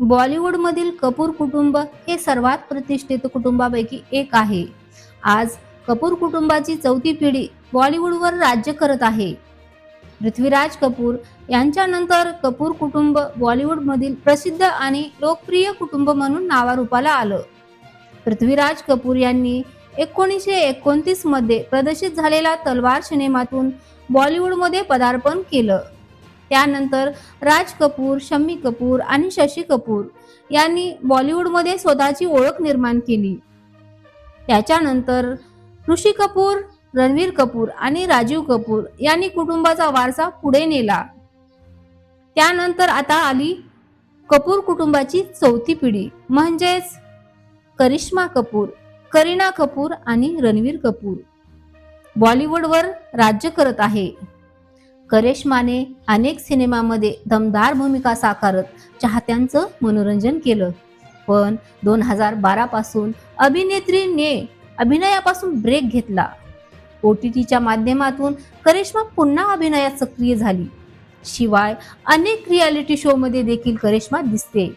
बॉलिवूडमधील कपूर कुटुंब हे सर्वात प्रतिष्ठित कुटुंबापैकी एक आहे. आज कपूर कुटुंबाची चौथी पिढी बॉलिवूडवर राज्य करत आहे. पृथ्वीराज कपूर यांच्यानंतर कपूर कुटुंब बॉलिवूडमधील प्रसिद्ध आणि लोकप्रिय कुटुंब म्हणून नावारूपाला आलं. पृथ्वीराज कपूर यांनी एकोणीसशे एकोणतीसमध्ये प्रदर्शित झालेला तलवार सिनेमातून बॉलिवूडमध्ये पदार्पण केलं. त्यानंतर राज कपूर शम्मी कपूर आणि शशी कपूर यांनी बॉलिवूडमध्ये स्वतःची ओळख निर्माण केली. त्याच्यानंतर ऋषी कपूर रणवीर कपूर आणि राजीव कपूर यांनी कुटुंबाचा वारसा पुढे नेला. त्यानंतर आता आली कपूर कुटुंबाची चौथी पिढी म्हणजेच करिश्मा कपूर करीना कपूर आणि रणवीर कपूर. बॉलिवूडवर राज्य करत आहे. करिश्माने अनेक सिनेमामध्ये दमदार भूमिका साकारत चाहत्यांचं मनोरंजन केलं. पण दोन हजार बारा पासून अभिनेत्रीने अभिनयापासून ब्रेक घेतला. ओ टी टीच्या माध्यमातून करिश्मा पुन्हा अभिनयात सक्रिय झाली. शिवाय अनेक रियालिटी शोमध्ये देखील करिश्मा दिसते.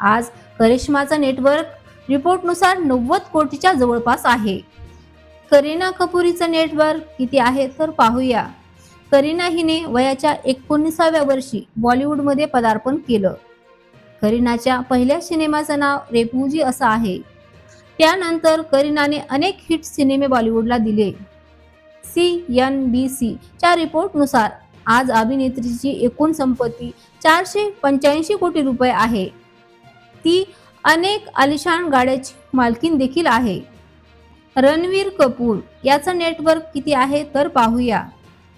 आज करिश्माचं नेटवर्क रिपोर्टनुसार नव्वद कोटीच्या जवळपास आहे. करीना कपूरीचं नेटवर्क किती आहे तर पाहूया. करीना हिने वयाच्या एकोणीसाव्या वर्षी बॉलिवूडमध्ये पदार्पण केलं. करीनाच्या पहिल्या सिनेमाचं नाव रेपूजी असं आहे. त्यानंतर करीनाने अनेक हिट सिनेमे बॉलिवूडला दिले. सी एन बी सी च्या रिपोर्टनुसार आज अभिनेत्रीची एकूण संपत्ती चारशे पंच्याऐंशी कोटी रुपये आहे. ती अनेक आलिशान गाड्याची मालकीन देखील आहे. रणवीर कपूर याचं नेटवर्क किती आहे तर पाहूया.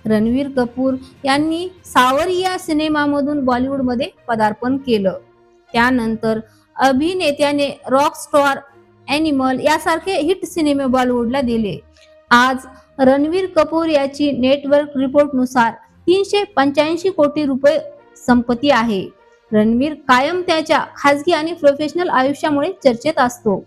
रणवीर कपूर यांनी सावरिया सिनेमामधून बॉलिवूडमध्ये पदार्पण केलं. त्यानंतर अभिनेत्याने रॉक स्टार ॲनिमल यासारखे हिट सिनेमे बॉलिवूडला दिले. आज रणवीर कपूर याची नेटवर्क रिपोर्टनुसार तीनशे पंच्याऐंशी कोटी रुपये संपत्ती आहे. रणवीर कायम त्याच्या खाजगी आणि प्रोफेशनल आयुष्यामुळे चर्चेत असतो.